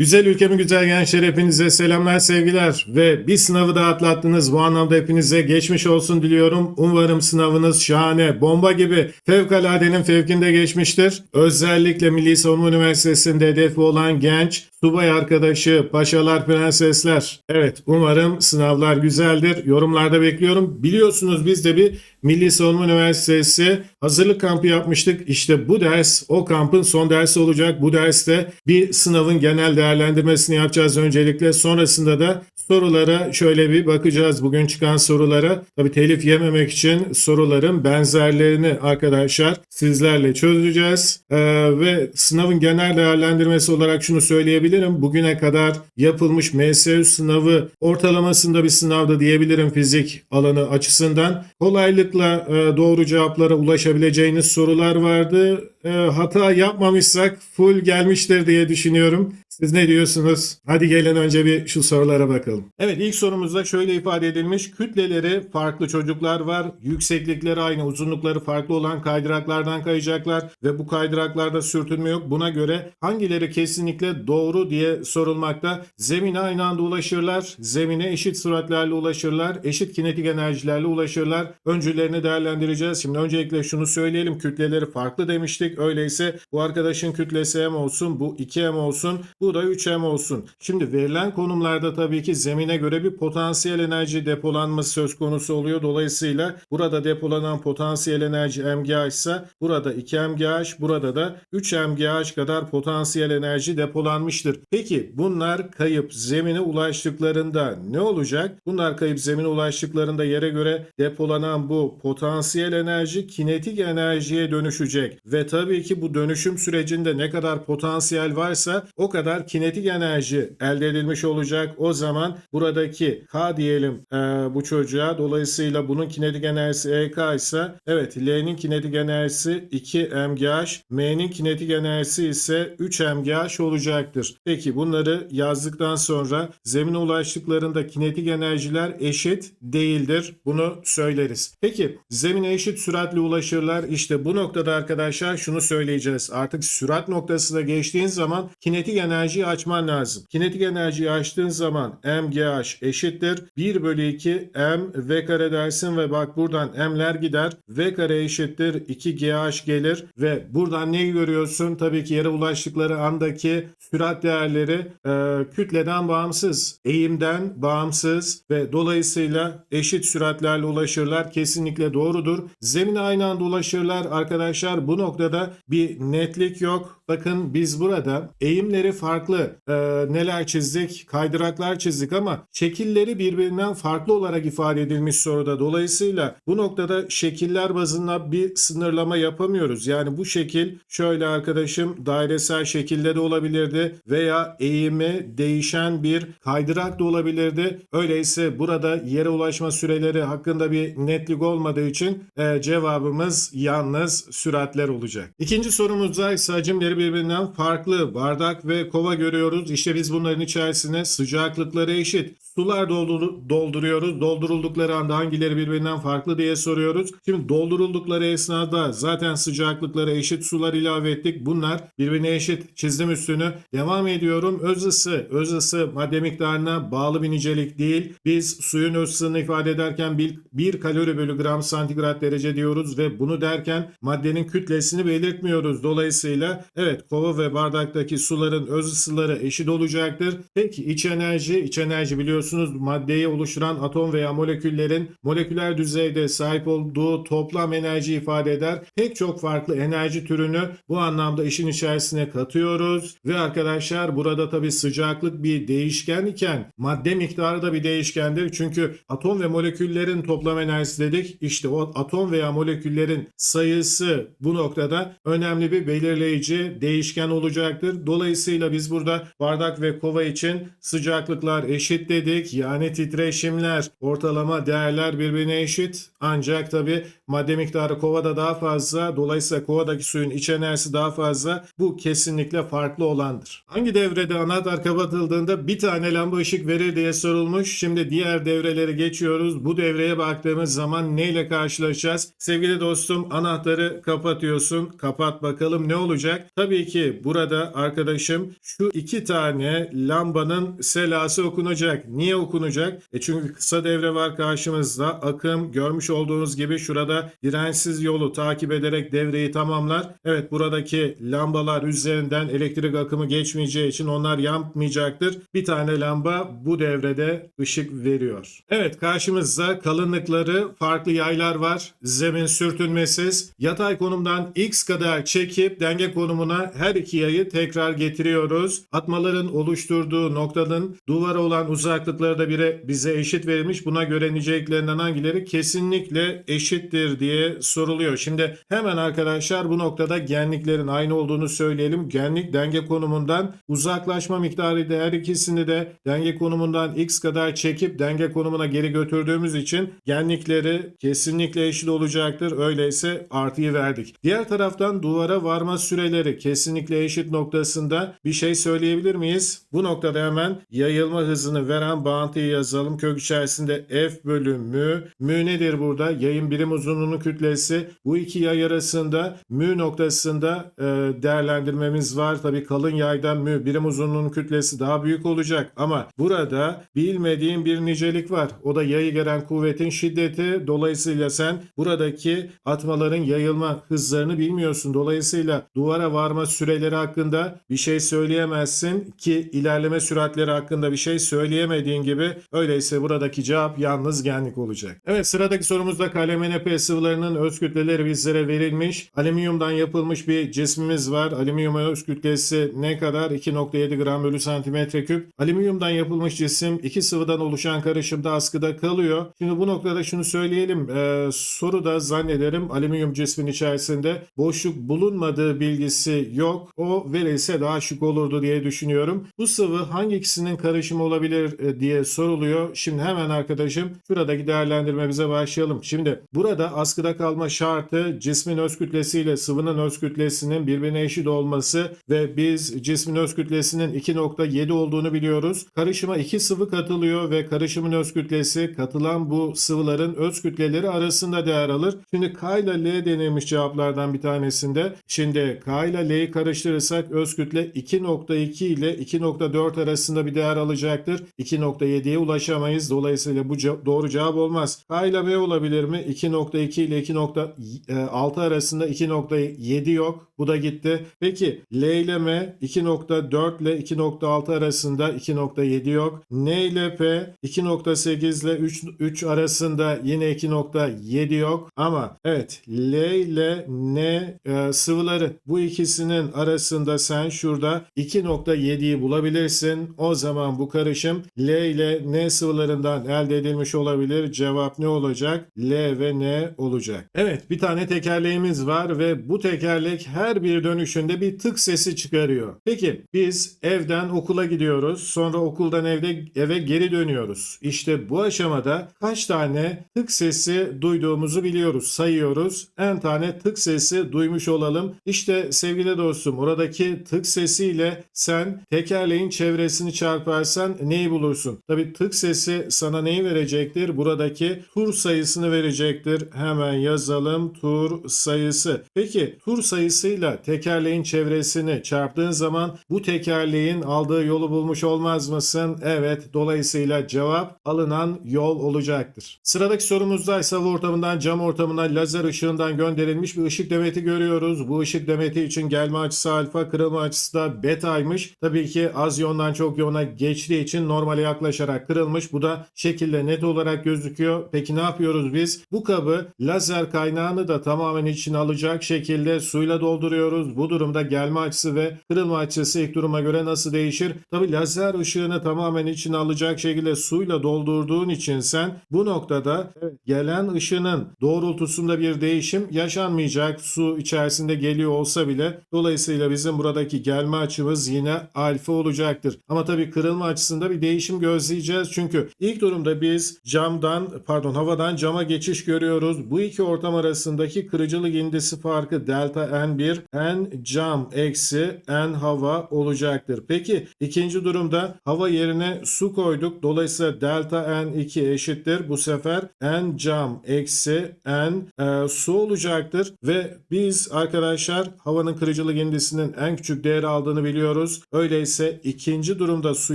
Güzel ülkemin güzel gençler hepinize selamlar sevgiler ve bir sınavı da atlattınız. Bu anlamda hepinize geçmiş olsun diliyorum. Umarım sınavınız şahane, bomba gibi fevkaladenin fevkinde geçmiştir. Özellikle Milli Savunma Üniversitesi'nde hedefi olan genç, subay arkadaşı, paşalar, prensesler. Evet umarım sınavlar güzeldir. Yorumlarda bekliyorum. Biliyorsunuz biz de bir Milli Savunma Üniversitesi hazırlık kampı yapmıştık. İşte bu ders o kampın son dersi olacak. Bu derste bir sınavın genel değerlendirmesini yapacağız öncelikle. Sonrasında da sorulara şöyle bir bakacağız. Bugün çıkan sorulara. Tabii telif yememek için soruların benzerlerini arkadaşlar sizlerle çözeceğiz. Ee, ve sınavın genel değerlendirmesi olarak şunu söyleyebilirim. Bugüne kadar yapılmış MSU sınavı ortalamasında bir sınavda diyebilirim fizik alanı açısından. Kolaylıkla e, doğru cevaplara ulaşabileceğiniz sorular vardı. E, hata yapmamışsak full gelmiştir diye düşünüyorum. Siz ne diyorsunuz? Hadi gelin önce bir şu sorulara bakalım. Evet ilk sorumuzda şöyle ifade edilmiş. Kütleleri farklı çocuklar var. Yükseklikleri aynı, uzunlukları farklı olan kaydıraklardan kayacaklar ve bu kaydıraklarda sürtünme yok. Buna göre hangileri kesinlikle doğru diye sorulmakta. Zemine aynı anda ulaşırlar. Zemine eşit süratlerle ulaşırlar. Eşit kinetik enerjilerle ulaşırlar. Öncülerini değerlendireceğiz. Şimdi öncelikle şunu söyleyelim. Kütleleri farklı demiştik. Öyleyse bu arkadaşın kütlesi m olsun, bu 2m olsun, bu da 3m olsun. Şimdi verilen konumlarda tabii ki zemine göre bir potansiyel enerji depolanması söz konusu oluyor. Dolayısıyla burada depolanan potansiyel enerji mgh ise burada 2 mgh, burada da 3 mgh kadar potansiyel enerji depolanmıştır. Peki bunlar kayıp zemine ulaştıklarında ne olacak? Bunlar kayıp zemine ulaştıklarında yere göre depolanan bu potansiyel enerji kinetik enerjiye dönüşecek ve tabii ki bu dönüşüm sürecinde ne kadar potansiyel varsa o kadar kinetik enerji elde edilmiş olacak. O zaman buradaki K diyelim e, bu çocuğa dolayısıyla bunun kinetik enerjisi EK ise evet L'nin kinetik enerjisi 2 mgh, M'nin kinetik enerjisi ise 3 mgh olacaktır. Peki bunları yazdıktan sonra zemine ulaştıklarında kinetik enerjiler eşit değildir. Bunu söyleriz. Peki zemine eşit süratle ulaşırlar. İşte bu noktada arkadaşlar şunu söyleyeceğiz. Artık sürat noktasına geçtiğin zaman kinetik enerjiyi açman lazım. Kinetik enerjiyi açtığın zaman mgh eşittir. 1 bölü 2 m v kare dersin ve bak buradan m'ler gider. v kare eşittir 2 gh gelir ve buradan neyi görüyorsun? Tabii ki yere ulaştıkları andaki sürat değerleri e, kütleden bağımsız, eğimden bağımsız ve dolayısıyla eşit süratlerle ulaşırlar. Kesinlikle doğrudur. Zemine aynı anda ulaşırlar arkadaşlar. Bu noktada bir netlik yok. Bakın biz burada eğimleri farklı e, neler çizdik? Kaydıraklar çizdik ama şekilleri birbirinden farklı olarak ifade edilmiş soruda. Dolayısıyla bu noktada şekiller bazında bir sınırlama yapamıyoruz. Yani bu şekil şöyle arkadaşım dairesel şekilde de olabilirdi veya eğimi değişen bir kaydırak da olabilirdi. Öyleyse burada yere ulaşma süreleri hakkında bir netlik olmadığı için e, cevabımız yalnız süratler olacak. İkinci sorumuzda ise hacimleri birbirinden farklı bardak ve kova görüyoruz. İşte biz bunların içerisine sıcaklıkları eşit sular doldur- dolduruyoruz. Dolduruldukları anda hangileri birbirinden farklı diye soruyoruz. Şimdi dolduruldukları esnada zaten sıcaklıkları eşit sular ilave ettik. Bunlar birbirine eşit çizdim üstünü. Devam ediyorum. Öz ısı. Öz ısı madde miktarına bağlı bir nicelik değil. Biz suyun öz ısısını ifade ederken 1 kalori bölü gram santigrat derece diyoruz ve bunu derken maddenin kütlesini belirtmiyoruz. Dolayısıyla evet kova ve bardaktaki suların öz ısıları eşit olacaktır. Peki iç enerji, iç enerji biliyorsunuz maddeyi oluşturan atom veya moleküllerin moleküler düzeyde sahip olduğu toplam enerji ifade eder. Pek çok farklı enerji türünü bu anlamda işin içerisine katıyoruz ve arkadaşlar burada tabi sıcaklık bir değişken iken madde miktarı da bir değişkendir. Çünkü atom ve moleküllerin toplam enerjisi dedik. İşte o atom veya moleküllerin sayısı bu noktada önemli bir belirleyici değişken olacaktır. Dolayısıyla biz burada bardak ve kova için sıcaklıklar eşit dedik. Yani titreşimler, ortalama değerler birbirine eşit. Ancak tabi madde miktarı kovada daha fazla. Dolayısıyla kovadaki suyun iç enerjisi daha fazla. Bu kesinlikle farklı olandır. Hangi devrede anahtar kapatıldığında bir tane lamba ışık verir diye sorulmuş. Şimdi diğer devreleri geçiyoruz. Bu devreye baktığımız zaman neyle karşılaşacağız? Sevgili dostum anahtarı kapatıyorsun. Kapat bakalım ne olacak? Tabii ki burada arkadaşım şu iki tane lambanın selası okunacak. Niye okunacak? E çünkü kısa devre var karşımızda. Akım görmüş olduğunuz gibi şurada dirençsiz yolu takip ederek devreyi tamamlar. Evet buradaki lambalar üzerinden elektrik akımı geçmeyeceği için onlar yanmayacaktır. Bir tane lamba bu devrede ışık veriyor. Evet karşımızda kalınlıkları farklı yaylar var. Zemin sürtünmesiz. Yatay konumdan x kadar çekip denge konumuna her iki yayı tekrar getiriyoruz. Atmaların oluşturduğu noktanın duvara olan uzaklıkları da bire bize eşit verilmiş. Buna göre niceliklerinden hangileri kesinlikle eşittir diye soruluyor. Şimdi hemen arkadaşlar bu noktada genliklerin aynı olduğunu söyleyelim. Genlik denge konumundan uzaklaşma miktarı da her ikisini de denge konumundan x kadar çekip denge konumuna geri götürdüğümüz için genlikleri kesinlikle eşit olacaktır. Öyleyse artıyı verdik. Diğer taraftan duvara varma süreleri kesinlikle eşit noktasında bir şey söyleyebilir miyiz? Bu noktada hemen yayılma hızını veren bağıntıyı yazalım. Kök içerisinde f bölü mü. Mü nedir burada? Yayın birim uzunluğunun kütlesi. Bu iki yay arasında mü noktasında e, değerlendirmemiz var. Tabii kalın yaydan mü birim uzunluğunun kütlesi daha büyük olacak. Ama burada bilmediğim bir nicelik var. O da yayı gelen kuvvetin şiddeti. Dolayısıyla sen buradaki atmaların yayılma hızlarını bilmiyorsun. Dolayısıyla duvara varma süreleri hakkında bir şey söyleyemezsin ki ilerleme süratleri hakkında bir şey söyleyemediğin gibi öyleyse buradaki cevap yalnız genlik olacak. Evet sıradaki sorumuzda KLMNP sıvılarının öz kütleleri bizlere verilmiş. Alüminyumdan yapılmış bir cismimiz var. Alüminyum öz kütlesi ne kadar? 2.7 gram bölü santimetre küp. Alüminyumdan yapılmış cisim iki sıvıdan oluşan karışımda askıda kalıyor. Şimdi bu noktada şunu söyleyelim. Ee, soruda zannederim alüminyum cismin içerisinde boşluk bulunmadığı bilgisi yok. O verilse daha şık olurdu diye düşünüyorum. Bu sıvı hangi ikisinin karışımı olabilir e, diye soruluyor. Şimdi hemen arkadaşım şuradaki değerlendirmemize başlayalım. Şimdi burada askıda kalma şartı cismin öz kütlesiyle sıvının öz kütlesinin birbirine eşit olması ve biz cismin öz kütlesinin 2.7 olduğunu biliyoruz. Karışıma iki sıvı katılıyor ve karışımın öz kütlesi katılan bu sıvıların öz kütleleri arasında değer alır. Şimdi K ile L denilmiş cevaplardan bir tanesinde. Şimdi K ile L'yi karıştırırsak öz kütle 2.2 ile 2.4 arasında bir değer alacaktır. 2.7'ye ulaşamayız. Dolayısıyla bu ce- doğru cevap olmaz. K ile B olabilir mi? 2.2 ile 2.6 arasında 2.7 yok. Bu da gitti. Peki L ile M 2.4 ile 2.6 arasında 2.7 yok. N ile P 2.8 ile 3, 3 arasında yine 2.7 yok. Ama evet L ile N e, sıvıları bu ikisinin arasında sen şurada 2.7'yi bulabilirsin. O zaman bu karışım L ile N sıvılarından elde edilmiş olabilir. Cevap ne olacak? L ve N olacak. Evet bir tane tekerleğimiz var ve bu tekerlek her bir dönüşünde bir tık sesi çıkarıyor. Peki biz evden okula gidiyoruz. Sonra okuldan evde eve geri dönüyoruz. İşte bu aşamada kaç tane tık sesi duyduğumuzu biliyoruz. Sayıyoruz. En tane tık sesi duymuş olalım. İşte sevgili dostum oradaki tık sesiyle sen tekerleğin çevresini çarparsan neyi bulursun? Tabi tık sesi sana neyi verecektir? Buradaki tur sayısını verecektir. Hemen yazalım tur sayısı. Peki tur sayısıyla tekerleğin çevresini çarptığın zaman bu tekerleğin aldığı yolu bulmuş olmaz mısın? Evet. Dolayısıyla cevap alınan yol olacaktır. Sıradaki sorumuzda ise ortamından cam ortamına lazer ışığından gönderilmiş bir ışık demeti görüyoruz. Bu ışık demeti için gelme açısı alfa, kırılma açısı da betaymış. Tabii ki az yondan çok yona geçtiği için normale yaklaşarak kırılmış. Bu da şekilde net olarak gözüküyor. Peki ne yapıyoruz biz? Bu kabı lazer kaynağını da tamamen içine alacak şekilde suyla dolduruyoruz. Bu durumda gelme açısı ve kırılma açısı ilk duruma göre nasıl değişir? Tabii lazer ışığını tamamen içine alacak şekilde suyla doldurduğun için sen bu noktada gelen ışının doğrultusunda bir değişim yaşanmayacak. Su içerisinde geliyor olsa bile dolayısıyla bizim buradaki gelme açımız yine alfa olacaktır. Ama tabii kırılma açısında bir değişim gözleyeceğiz. Çünkü ilk durumda biz camdan pardon havadan cama geçiş görüyoruz. Bu iki ortam arasındaki kırıcılık indisi farkı delta N1 N cam eksi N hava olacaktır. Peki ikinci durumda hava yerine su koyduk. Dolayısıyla delta N2 eşittir. Bu sefer N cam eksi N e, su olacaktır. Ve biz arkadaşlar havanın kırıcılık indisinin en küçük değeri aldığını biliyoruz. Öyleyse ikinci durumda su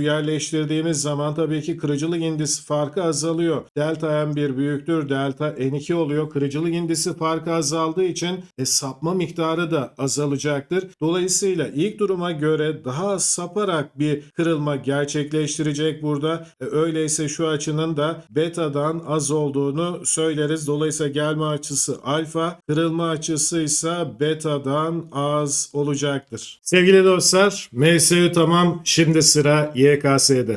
yerleştirdiğimiz zaman tabii ki kırıcılık indisi farkı azalıyor. Delta N1 büyüktür. Delta N2 oluyor. Kırıcılık indisi farkı azaldığı için e, sapma miktarı da azalacaktır. Dolayısıyla ilk duruma göre daha saparak bir kırılma gerçekleştirecek burada. E, öyleyse şu açının da beta'dan az olduğunu söyleriz. Dolayısıyla gelme açısı alfa, kırılma açısı ise beta'dan az olacaktır. Sevgili dostlar, MSU tamam. Şimdi sıra YKS'de.